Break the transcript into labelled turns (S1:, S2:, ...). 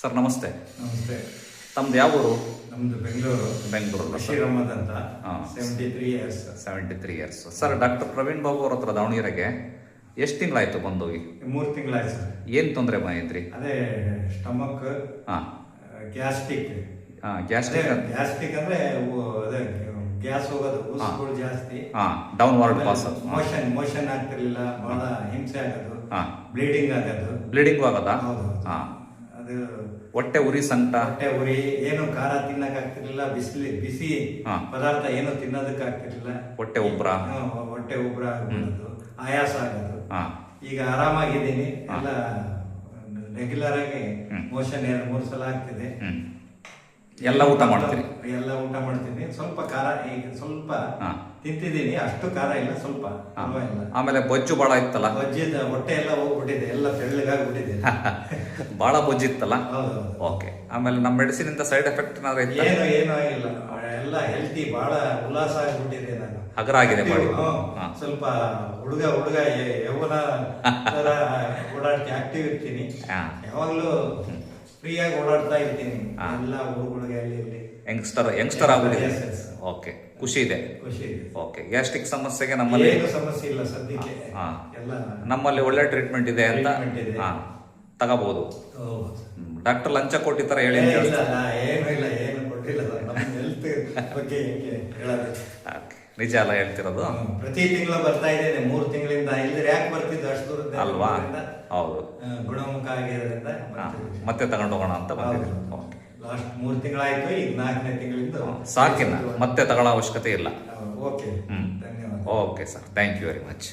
S1: Sir ನಮಸ್ತೆ.
S2: ನಮಸ್ತೆ.
S1: ತಮ್ದು ಯಾವ ಊರು?
S2: ನಮ್ದು ಬೆಂಗಳೂರು.
S1: ಬೆಂಗಳೂರು
S2: ಶ್ರೀರಾಮದ್ ಅಂತ. Seventy three years
S1: seventy three years sir doctor Praveen Babu ಅವ್ರ ಹತ್ರ ದಾವಣಗೆರೆಗೆ ಎಷ್ಟು ತಿಂಗಳಾಯ್ತು ಬಂದೋಗಿ
S2: ಮೂರು ತಿಂಗಳಾಯ್ತು ಸರ್.
S1: ಏನು ತೊಂದರೆ ಬಂದಿದ್ರಿ?
S2: ಅದೇ ಸ್ಟಮಕ್
S1: ಹಾಂ.
S2: ಗ್ಯಾಸ್ಟಿಕ್
S1: ಹಾಂ ಗ್ಯಾಸ್ಟ್ರಿಕ್
S2: ಗ್ಯಾಸ್ಟಿಕ್ ಅಂದ್ರೆ ಅದೇ ಗ್ಯಾಸ್ ಹೋಗೋದು ಉಸ್ಗಳು ಜಾಸ್ತಿ.
S1: ಹಾಂ down ward pass
S2: motion motion ಆಗ್ತಿರ್ಲಿಲ್ಲ ಬಹಳ ಹಿಂಸೆ ಆಗೋದು
S1: ಹಾಂ.
S2: ಬ್ಲೀಡಿಂಗ್ ಆಗೋದು.
S1: ಬ್ಲೀಡಿಂಗ್ ಆಗೋದಾ?
S2: ಹೌದು.
S1: ಹಾಂ.
S2: ಅದು
S1: ಹೊಟ್ಟೆ ಉರಿ ಸಂಕಟ.
S2: ಹೊಟ್ಟೆ ಉರಿ ಏನು ಖಾರ ತಿನ್ನಕ್ ಆಗ್ತಿರ್ಲಿಲ್ಲ ಬಿಸಿಲಿ ಬಿಸಿ. ಪದಾರ್ಥ ಏನು ತಿನ್ನೋದಕ್ಕೆ ಆಗ್ತಿರ್ಲಿಲ್ಲ.
S1: ಹೊಟ್ಟೆ ಉಬ್ರ.
S2: ಹೊಟ್ಟೆ ಉಬ್ರ ಆಗ್ಬಿಡೋದು ಆಯಾಸ ಆಗೋದು.
S1: ಹಾಂ.
S2: ಈಗ ಆರಾಮಾಗಿದ್ದೀನಿ ಎಲ್ಲ ರೆಗ್ಯುಲರ್ ಆಗಿ. ಮೋಷನ್ ಎರಡು ಮೂರು ಸಲ ಆಗ್ತಿದೆ.
S1: ಎಲ್ಲ ಊಟ ಮಾಡ್ತೀರಿ?
S2: ಎಲ್ಲ ಊಟ ಮಾಡ್ತೀನಿ. ಸ್ವಲ್ಪ ಖಾರ ಈಗ ಸ್ವಲ್ಪ. ತಿಂತಿದ್ದೀನಿ. ಅಷ್ಟು ಖಾರ ಇಲ್ಲ ಸ್ವಲ್ಪ
S1: ಆಮೇಲೆ ಬೊಜ್ಜು ಬಹಳ ಇತ್ತಲ್ಲ?
S2: ಬಜ್ಜಿದ ಹೊಟ್ಟೆ ಎಲ್ಲ ಹೋಗ್ಬಿಟ್ಟಿದೆ. ಎಲ್ಲ ತೆಳ್ಳಗಾಗಿ
S1: ಬಿಟ್ಟಿದೆ. ಬಹಳ
S2: ಬೊಜ್ಜು ಇತ್ತಲ್ಲ?
S1: ಓಕೆ. ಆಮೇಲೆ ನಮ್ಮ ಮೆಡಿಸಿನ್ ಇಂದ ಸೈಡ್ ಎಫೆಕ್ಟ್ ಏನಾದ್ರು
S2: ಏನು ಏನೂ ಆಗಿಲ್ಲ. ಎಲ್ಲ ಹೆಲ್ತಿ ಬಹಳ ಉಲ್ಲಾಸ ಆಗಿಬಿಟ್ಟಿದೆ ನಾನು.
S1: ಹಗರ ಆಗಿದೆ ಬಾಡಿ.
S2: ಸ್ವಲ್ಪ ಹುಡುಗ ಹುಡುಗ ಯೌವನ ಓಡಾಡ್ತಿ ಆಕ್ಟಿವ್ ಇರ್ತೀನಿ. ಯಾವಾಗ್ಲೂ ಫ್ರೀಯಾಗಿ ಓಡಾಡ್ತಾ ಇರ್ತೀನಿ. ಎಲ್ಲ ಊರುಗಳಿಗೆ ಅಲ್ಲಿ ಇಲ್ಲಿ
S1: ಯಂಗ್ಸ್ಟರ್ ಯಂಗ್ಸ್ಟರ್
S2: yes.
S1: ಓಕೆ ಖುಷಿ ಇದೆ
S2: ಖುಷಿ ಇದೆ
S1: ಓಕೆ ಗ್ಯಾಸ್ಟ್ರಿಕ್ ಸಮಸ್ಯೆಗೆ ನಮ್ಮಲ್ಲಿ
S2: ಏನು ಸಮಸ್ಯೆ ಇಲ್ಲ ಸದ್ಯಕ್ಕೆ
S1: ಹಾ.
S2: ಎಲ್ಲ
S1: ನಮ್ಮಲ್ಲಿ ಒಳ್ಳೆ ಟ್ರೀಟ್ಮೆಂಟ್ ಇದೆ ಅಂತ ಹಾಂ ತಗೋಬಹುದು
S2: ಹೌದು.
S1: ಡಾಕ್ಟರ್ ಲಂಚ ಕೊಟ್ಟಿತರ ಹೇಳಿ ಅಂತ
S2: ಇಲ್ಲ, ಏನು ಇಲ್ಲ ಏನು ಕೊಟ್ಟಿಲ್ಲ. ನಮ್ಮ ಹೆಲ್ತ್ ಬಗ್ಗೆ ಹೇಳೋದು.
S1: ನಿಜ ಅಲ್ಲ ಹೇಳ್ತಿರೋದು
S2: ಪ್ರತಿ ತಿಂಗಳು ಬರ್ತಾ ಇದ್ದೇನೆ ಮೂರು ತಿಂಗಳಿಂದ. ಇಲ್ಲಿ ಯಾಕೆ ಬರ್ತಿದ್ದು ಅಷ್ಟು ದೂರದಿಂದ
S1: ಅಲ್ವಾ? ಹೌದು.
S2: ಗುಣಮುಖ ಆಗಿರೋದ್ರಿಂದ.
S1: ಮತ್ತೆ ತಗೊಂಡು ಹೋಗೋಣ ಅಂತ ಬಂದಿರೋದು ಓಕೆ.
S2: ಲಾಸ್ಟ್ ಮೂರು ತಿಂಗಳಾಯ್ತು ಈಗ ನಾಲ್ಕನೇ ತಿಂಗಳಿಂದ
S1: ಸಾಕಿನ ಮತ್ತೆ ತಗೊಳ್ಳೋ ಅವಶ್ಯಕತೆ ಇಲ್ಲ.
S2: ಓಕೆ.
S1: ಹ್ಞೂ
S2: ಧನ್ಯವಾದ.
S1: Okay sir. Thank you very much